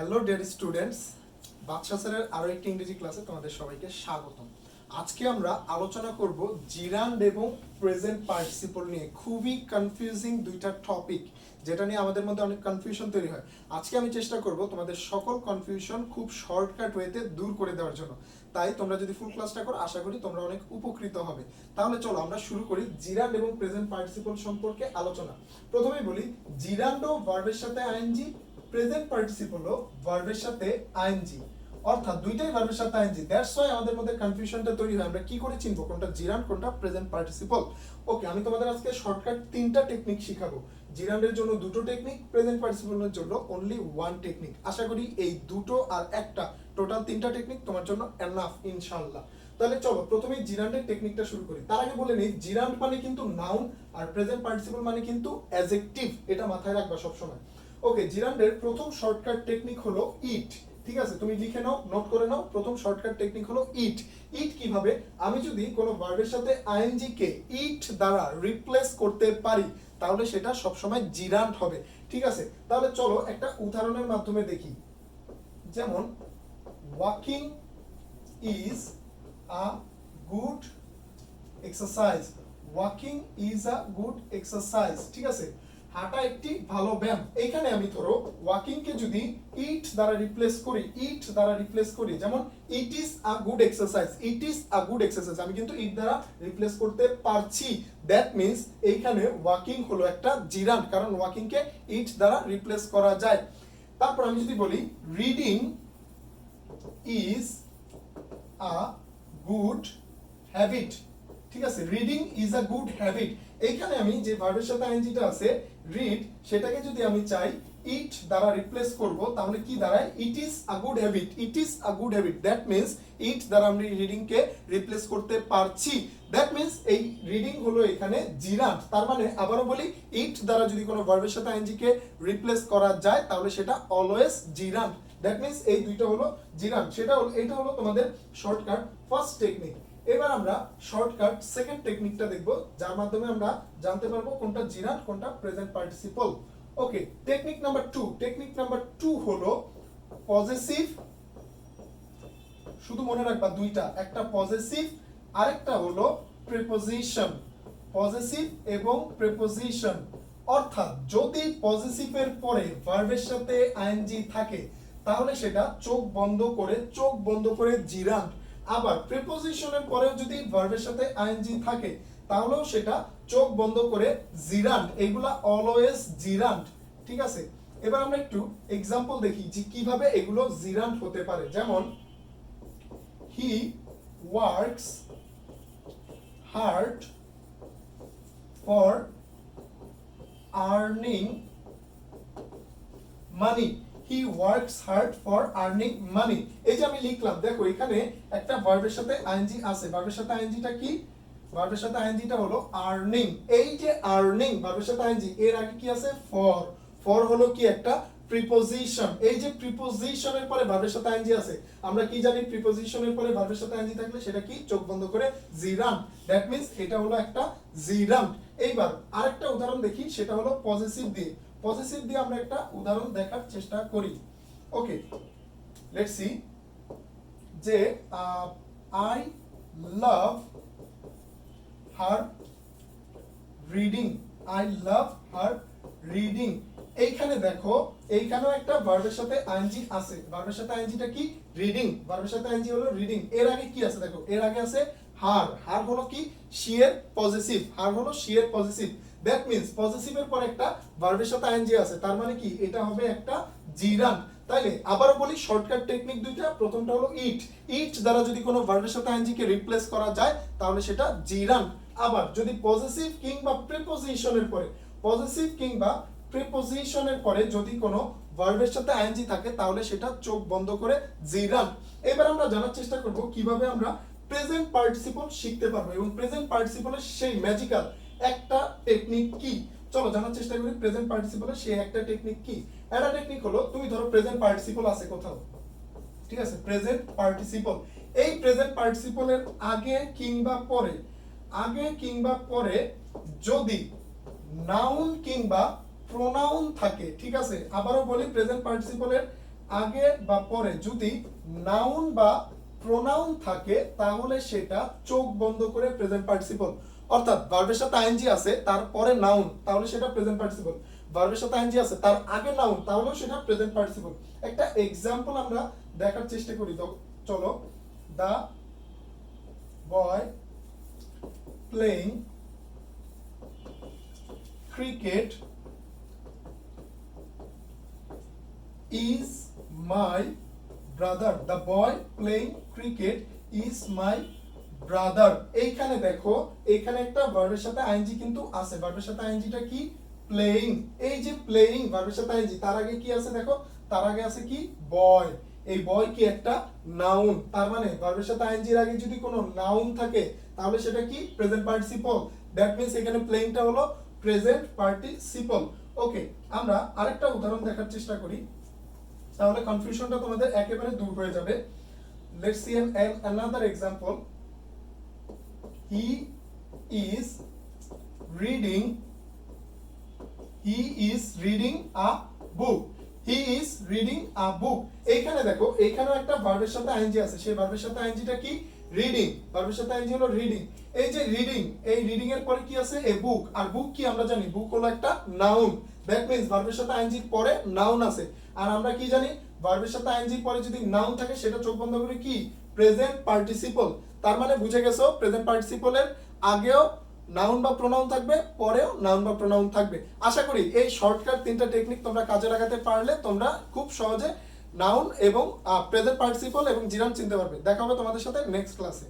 Hello dear students বাদশা স্যারের আরও একটি ইংরেজি ক্লাসে তোমাদের সবাইকে স্বাগতম। আজকে আমরা আলোচনা করব জিরান্ড এবং প্রেজেন্ট পার্টিসিপল নিয়ে। খুবই কনফিউজিং দুইটা টপিক যেটা নিয়ে আমাদের মধ্যে অনেক কনফিউশন তৈরি হয়। আজকে আমি চেষ্টা করব তোমাদের সকল কনফিউশন খুব শর্টকাট ওয়েতে দূর করে দেওয়ার জন্য। তাই তোমরা যদি ফুল ক্লাসটা করো, আশা করি তোমরা অনেক উপকৃত হবে। তাহলে চলো আমরা শুরু করি জিরান্ড এবং প্রেজেন্ট পার্টিসিপল সম্পর্কে আলোচনা। প্রথমেই বলি জিরান্ড ভার্বের সাথে আইএনজি প্রেজেন্ট পার্টিসিপল হলো ভার্বের সাথে আইএনজি অর্থাৎ দুইটাই ভার্বের সাথে আইএনজি দ্যাটস ওয়াই আমাদের মধ্যে কনফিউশনটা তৈরি হয়। আমরা কি করে চিনবো? কোনটা জিরান্ড কোনটা প্রেজেন্ট পার্টিসিপল ওকে আমি তোমাদের আজকে শর্টকাট তিনটা টেকনিক শিখাবো। জিরান্ডের জন্য দুটো টেকনিক প্রেজেন্ট পার্টিসিপলের জন্য অনলি ওয়ান টেকনিক আশা করি এই দুটো আর একটা টোটাল তিনটা টেকনিক তোমার জন্য এনাফ ইনশাআল্লাহ। তাহলে চলো প্রথমে জিরান্ডের টেকনিকটা শুরু করি। তার আগে বলে নিই জিরান্ড মানে কিন্তু নাউন আর প্রেজেন্ট পার্টিসিপল মানে কিন্তু অ্যাজেক্টিভ এটা মাথায় রাখবা সবসময়। ওকে জিরান্ডের প্রথম শর্টকাট টেকনিক হলো ইট ঠিক আছে? তুমি লিখে নাও নোট করে নাও, প্রথম শর্টকাট টেকনিক হলো ইট ইট কীভাবে? আমি যদি কোনো ভার্বের সাথে আইএনজি কে ইট দ্বারা রিপ্লেস করতে পারি, তাহলে সেটা সবসময় জিরান্ড হবে। ঠিক আছে? তাহলে চলো একটা উদাহরণের মাধ্যমে দেখি। যেমন walking is a good exercise walking is a good exercise ঠিক আছে? হাঁটা একটি ভালো ব্যায়াম। এইখানে আমি ধরো ওয়াকিং কে যদি ইট দ্বারা রিপ্লেস করি ইট দ্বারা রিপ্লেস করি, যেমন it is a good exercise it is a good exercise আমি কিন্তু ইট দ্বারা রিপ্লেস করতে পারছি। দ্যাট মিন্স এইখানে ওয়াকিং হলো একটা জিরান কারণ ওয়াকিং কে ইট দ্বারা রিপ্লেস করা যায়। তারপর আমি যদি বলি reading is a good habit ঠিক আছে? Reading is a good habit এইখানে আমি যে ভার্বের সাথে আইএনজিটা আছে রিড সেটাকে যদি আমি চাই ইট দ্বারা রিপ্লেস করব, তাহলে কি দাঁড়ায়? It is a good habit it is a good habit that means it দ্বারা আমি রিডিং কে রিপ্লেস করতে পারছি। দ্যাট মিন্স এই রিডিং হলো এখানে জিরান্ট তার মানে আবারও বলি ইট দ্বারা যদি কোনো ভার্বের সাথে আইএনজি কে রিপ্লেস করা যায়, তাহলে সেটা অলওয়েজ জিরান্ট দ্যাট মিন্স এই দুইটা হলো জিরান সেটা হলো এটা হলো তোমাদের শর্টকাট ফার্স্ট টেকনিক এবার আমরা শর্টকাট সেকেন্ড টেকনিকটা দেখব, যার মাধ্যমে আমরা জানতে পারব কোনটা জিরান কোনটা present participle okay technique number two technique number two হলো পজেসিভ শুধু মনে রাখবা, দুইটা। একটা পজিটিভ আরেকটা হলো প্রিপোজিশন পজেসিভ এবং প্রিপোজিশন অর্থাৎ যদি পজিটিভের পরে ভার্বের সাথে আইএনজি থাকে, তাহলে সেটা চোখ বন্ধ করে, চোখ বন্ধ করে জিরান আবার প্রিপোজিশনের পরেও যদি ভার্বের সাথে আইএনজি থাকে, তাহলেও সেটা চোখ বন্ধ করে জিরান এগুলা অলওয়েজ জিরান্ট ঠিক আছে? এবার আমরা একটু এক্সাম্পল দেখি যে কীভাবে এগুলো জিরান্ট হতে পারে। যেমন he works hard for earning money he works hard for earning money এই যে আমি লিখলাম, দেখো এখানে একটা ভার্বের সাথে আইএনজি আছে। ভার্বের সাথে আইএনজিটা কি? ভার্বের সাথে আইএনজিটা হলো আর্নিং এই যে আর্নিং ভার্বের সাথে আইএনজি এর আগে কি আছে? ফর ফর হলো কি? একটা প্রিপোজিশন এই যে প্রিপোজিশনের পরে ভার্বের সাথে আইএনজি আছে। আমরা কি জানি? প্রিপোজিশনের পরে ভার্বের সাথে আইএনজি থাকলে সেটা কি? চোখ বন্ধ করে জিরান দ্যাট মিন্স এটা হলো একটা জিরান এইবার আরেকটা উদাহরণ দেখি, সেটা হলো পজিটিভ দিয়ে। পজিটিভ দিয়ে আমরা একটা উদাহরণ দেখার চেষ্টা করি। ওকে লেটস সি যে I love her reading I love her reading এইখানে দেখো, এইখানেও একটা ভার্বের সাথে আইএনজি আছে। ভার্বের সাথে আইএনজিটা কি? রিডিং ভার্বের সাথে আইএনজি হলো রিডিং এর আগে কি আছে দেখো? এর আগে আছে হার হার হলো কি? শিয়ের পজিটিভ হার হলো শিয়ের পজিটিভ দ্যাট মিন্স পজিটিভের পর একটা ভার্বের সাথে আইএনজি আছে, তার মানে কি? এটা হবে একটা জিরান তাইলে বলি শর্টকাট টেকনিক দুইটা, প্রথমটা হলো ইট ইট দ্বারা যদি কোনো ভার্বের সাথে রিপ্লেস করা যায়, তাহলে সেটা জিরান আবার যদি পজিটিভ কিংবা প্রিপোজিশনের পরে পজিটিভ কিংবা প্রিপোজিশনের পরে যদি কোনো ভার্বের সাথে থাকে, তাহলে সেটা চোখ বন্ধ করে জিরান এবার আমরা জানার চেষ্টা করব কীভাবে আমরা প্রেজেন্ট পার্টিসিপল শিখতে পারব এবং প্রেজেন্ট পার্টিসিপলের সেই ম্যাজিক্যাল একটা টেকনিক কি? চলো জানার চেষ্টা করি প্রেজেন্ট পার্টিসিপলের সেই একটা টেকনিক কি? একটা টেকনিক হলো, তুমি ধরো প্রেজেন্ট পার্টিসিপল আছে কোথাও। ঠিক আছে? প্রেজেন্ট পার্টিসিপল এই প্রেজেন্ট পার্টিসিপলের আগে কিংবা পরে, আগে কিংবা পরে যদি নাউন কিংবা প্রোনাউন থাকে, ঠিক আছে? আবারও বলি প্রেজেন্ট পার্টিসিপলের আগে বা পরে যদি নাউন বা প্রোনাউন থাকে, তাহলে সেটা চোখ বন্ধ করে প্রেজেন্ট পার্টিসিপল অর্থাৎ ভার্বের সাথে আইএনজি আছে তারপরে নাউন তাহলে সেটা প্রেজেন্ট পার্টিসিপল ভার্বের সাথে আইএনজি আছে, তার আগে নাউন তাহলেও সেটা প্রেজেন্ট পার্টিসিপল একটা এক্সাম্পল আমরা দেখার চেষ্টা করি, তো চলো the boy playing cricket is my brother. The boy playing cricket is my brother, এইখানে দেখো, এইখানে একটা ভার্বের সাথে আইএনজি কিন্তু আছে। ভার্বের সাথে আইএনজিটা কি? প্লেইং এই যে প্লেইং ভার্বের সাথে আইএনজি তার আগে কি আছে দেখো? তার আগে আছে কি? বয় এই বয় কি একটা নাউন তার মানে ভার্বের সাথে আইএনজির আগে যদি কোনো নাউন থাকে, তাহলে সেটা কি? প্রেজেন্ট পার্টিসিপল দ্যাট মিন্স এখানে প্লেইংটা হলো প্রেজেন্ট পার্টিসিপল ওকে আমরা আরেকটা উদাহরণ দেখার চেষ্টা করি। তাহলে কনফিউশনটা তোমাদের একেবারে দূর হয়ে যাবে। Let's see an another example he is reading he is reading a book he is reading a book এইখানে দেখো এইখানেও একটা ভার্বের সাথে আইএনজি আছে। সেই ভার্বের সাথে আইএনজিটা কি? রিডিং ভার্বের সাথে আইএনজি হলো রিডিং এই যে রিডিং এই রিডিং এর পরে কি আছে? এ বুক আর বুক কি আমরা জানি? বুক হলো একটা নাউন দ্যাট মিন্স ভার্বের সাথে আইএনজির পরে নাউন আছে। আর আমরা কি জানি? ভার্বের সাথে আইএনজির পরে যদি নাউন থাকে, সেটা চোখ বন্ধ করে কি? প্রেজেন্ট পার্টিসিপল তার মানে বুঝে গেছো প্রেজেন্ট পার্টিসিপলের আগেও নাউন বা প্রোনাউন থাকবে, পরেও নাউন বা প্রোনাউন থাকবে। আশা করি এই শর্টকাট তিনটা টেকনিক তোমরা কাজে লাগাতে পারলে তোমরা খুব সহজে নাউন এবং প্রেজেন্ট পার্টিসিপল এবং জিরান চিনতে পারবে। দেখা হবে তোমাদের সাথে নেক্সট ক্লাসে